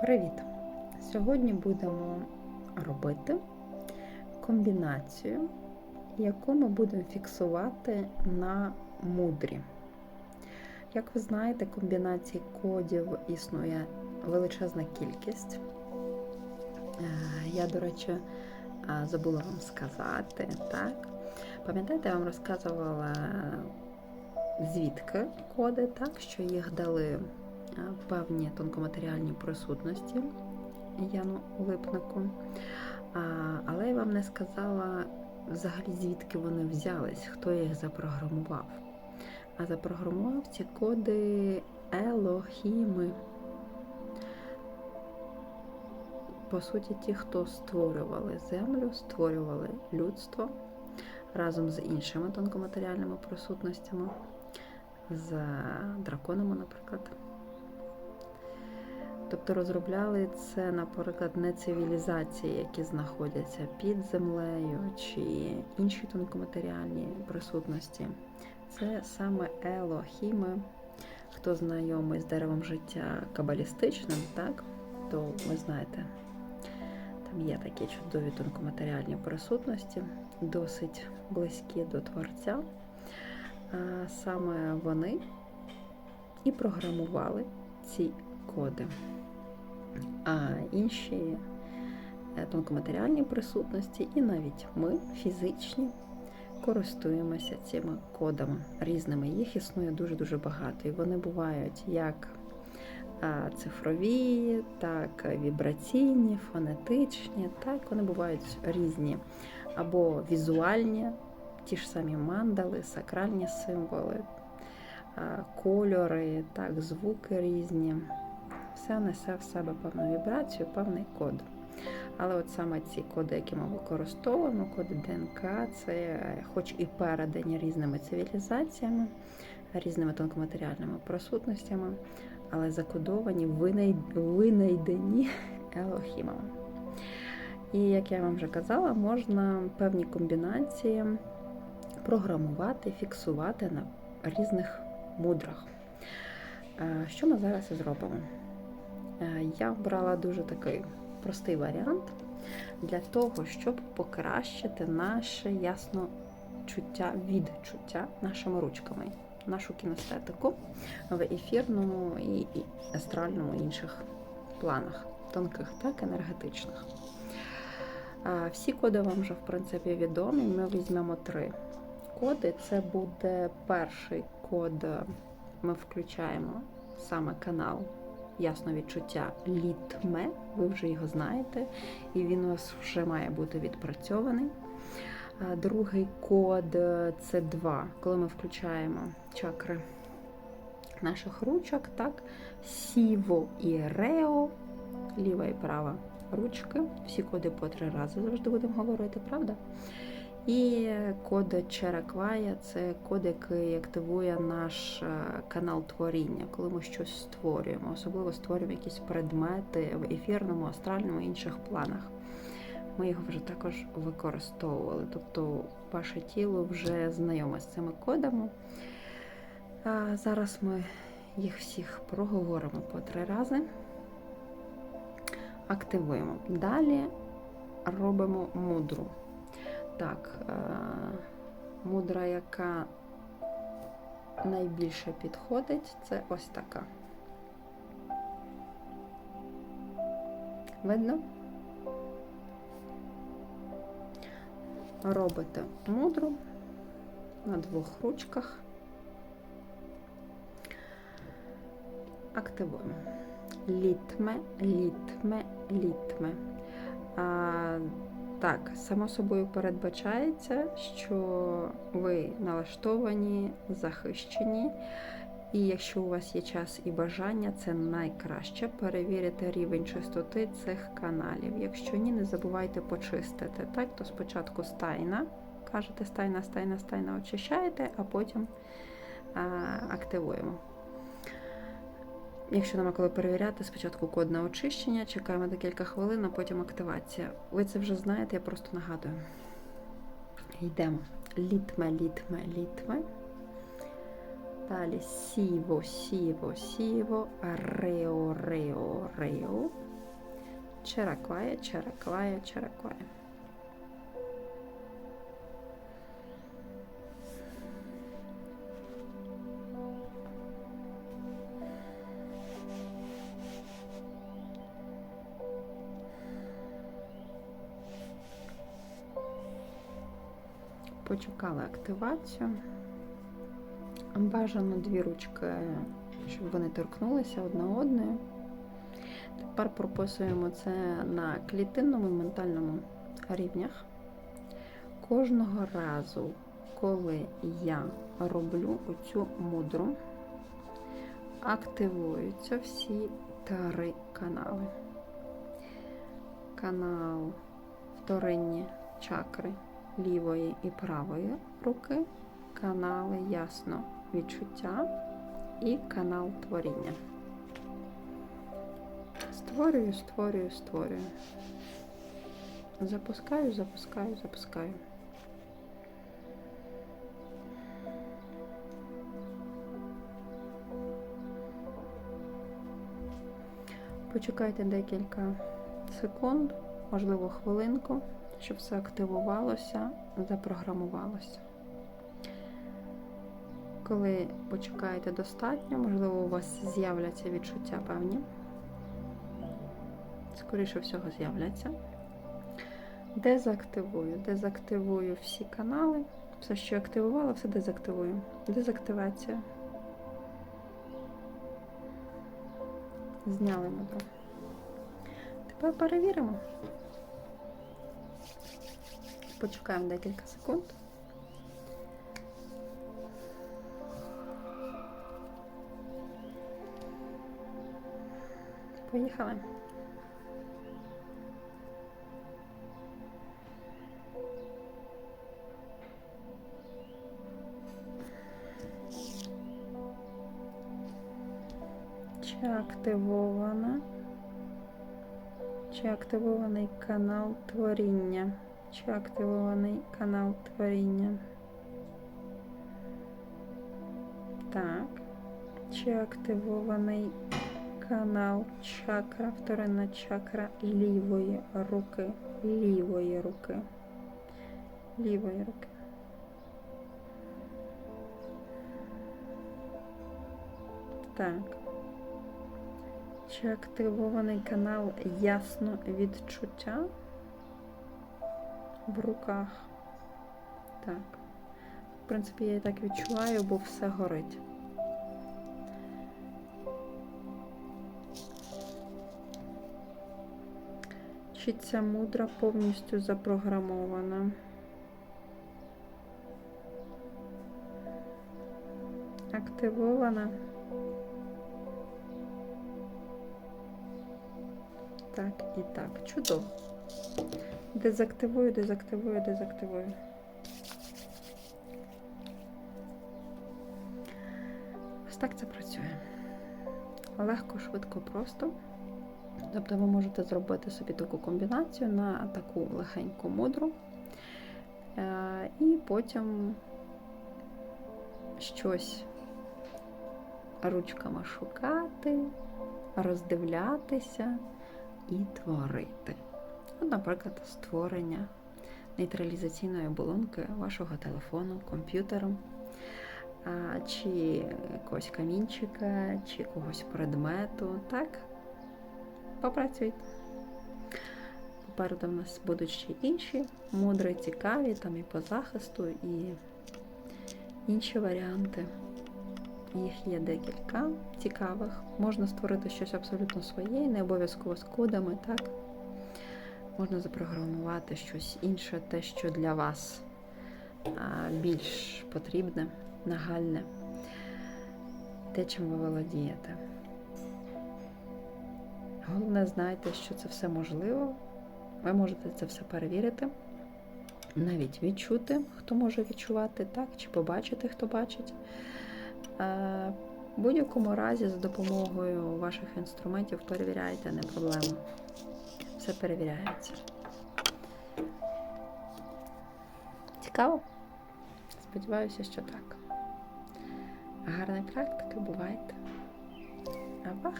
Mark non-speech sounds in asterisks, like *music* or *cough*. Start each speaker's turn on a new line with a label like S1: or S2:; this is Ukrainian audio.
S1: Привіт! Сьогодні будемо робити комбінацію, яку ми будемо фіксувати на мудрі. Як ви знаєте, комбінацій кодів існує величезна кількість. Е, Я, до речі, е, забула вам сказати, так? Пам'ятаєте, я вам розказувала, звідки коди, так, що їх дали е, певні тонкоматеріальні присутності Яну Липнику. Але я вам не сказала взагалі, звідки вони взялись, хто їх запрограмував. А запрограмував ці коди Елохіми. По суті, ті, хто створювали землю, створювали людство разом з іншими тонкоматеріальними присутностями, з драконами, наприклад. Тобто розробляли це, наприклад, не цивілізації, які знаходяться під землею чи інші тонкоматеріальні присутності. Це саме Елохіми. Хто знайомий з деревом життя кабалістичним, так, то ви знаєте, там є такі чудові тонкоматеріальні присутності, досить близькі до Творця. Саме вони і програмували ці коди. А інші тонкоматеріальні присутності, і навіть ми, фізичні, користуємося цими кодами різними. Їх існує дуже-дуже багато. І вони бувають як цифрові, так вібраційні, фонетичні, так вони бувають різні. Або візуальні, ті ж самі мандали, сакральні символи, кольори, так, звуки різні. Все несе в себе певну вібрацію, певний код. Але от саме ці коди, які ми використовуємо, коди ДНК, це хоч і передані різними цивілізаціями, різними тонкоматеріальними присутностями, але закодовані, винайдені *laughs* елохімами. І, як я вам вже казала, можна певні комбінації програмувати, фіксувати на різних мудрах. Що ми зараз і зробимо? Я обрала дуже такий простий варіант для того, щоб покращити наше ясно чуття, відчуття нашими ручками, нашу кінестетику в ефірному і астральному інших планах, тонких, так енергетичних. Всі коди вам вже, в принципі, відомі. Ми візьмемо три коди. Це буде перший код, ми включаємо саме канал ясно відчуття літме, ви вже його знаєте, і він у вас вже має бути відпрацьований. Другий код це 2, коли ми включаємо чакри наших ручок, так, сіво і рео, ліва і права ручки. Всі коди по три рази завжди будемо говорити, правда? І код Череквая це код, який активує наш е, канал творіння, коли ми щось створюємо, особливо створюємо якісь предмети в ефірному, астральному і інших планах. Ми його вже також використовували. Тобто ваше тіло вже знайоме з цими кодами. А Зараз ми їх всіх проговоримо по три рази, активуємо. Далі робимо мудру. Так, е, мудра, яка найбільше підходить, це ось така. Видно? Робите мудру на двох ручках. Активуємо. Літме, літме, літме. Так, само собою передбачається, що ви налаштовані, захищені, і якщо у вас є час і бажання, це найкраще перевірити рівень чистоти цих каналів. Якщо ні, не забувайте почистити. Так, то спочатку стайна, кажете стайна, стайна, стайна очищаєте, а потім а, активуємо. Якщо нема коли перевіряти, спочатку код на очищення, чекаємо декілька хвилин, а потім активація. Ви це вже знаєте, я просто нагадую. Йдемо. Літме, літме, літме. Далі сіво, сіво, сіво, рео, рео, рео. Чераквая, чераквая, чераквая. Почекали активацію. Бажано дві ручки, щоб вони торкнулися одна одною. Тепер прописуємо це на клітинному і ментальному рівнях. Кожного разу, коли я роблю оцю мудру, активуються всі три канали. Канал вторинні чакри лівої і правої руки, канали ясно відчуття і канал творіння. Створюю, створюю, створюю. Запускаю, запускаю, запускаю. Почекайте декілька секунд, можливо, хвилинку, щоб все активувалося, запрограмувалося. Коли почекаєте достатньо, можливо, у вас з'являться відчуття певні. Скоріше всього з'являться. Дезактивую. Дезактивую всі канали. Все, що активувала, все дезактивую. Дезактивація. Зняли модуль. Тепер перевіримо. Почекаємо декілька секунд. Поїхали. Чи активована? Чи активований канал творіння? Чи активований канал творіння? Так. Чи активований канал чакра, вторинна чакра лівої руки? Лівої руки. Лівої руки. Так. Чи активований канал ясно відчуття в руках? Так. В принципі, я і так відчуваю, бо все горить. Чи ця мудра повністю запрограмована? Активована? Так і так. Чудово. Дезактивую, дезактивую, дезактивую. Ось так це працює. Легко, швидко, просто. Тобто ви можете зробити собі таку комбінацію на таку легеньку мудру. Е, І потім щось ручками шукати, роздивлятися і творити. От, наприклад, створення нейтралізаційної оболонки вашого телефону, комп'ютеру, чи якогось камінчика, чи якогось предмету. Так? Попрацюйте. Попереду в нас будуть ще інші мудри, цікаві, там і по захисту, і інші варіанти. Їх є декілька цікавих. Можна створити щось абсолютно своє, не обов'язково з кодами, так? Можна запрограмувати щось інше, те, що для вас більш потрібне, нагальне, те, чим ви володієте. Головне, знайте, що це все можливо. Ви можете це все перевірити, навіть відчути, хто може відчувати, так, чи побачити, хто бачить. В будь-якому разі, за допомогою ваших інструментів перевіряйте, не проблема. Все перевіряється. Цікаво? Сподіваюся, що так. Гарної практики, бувайте. Абах!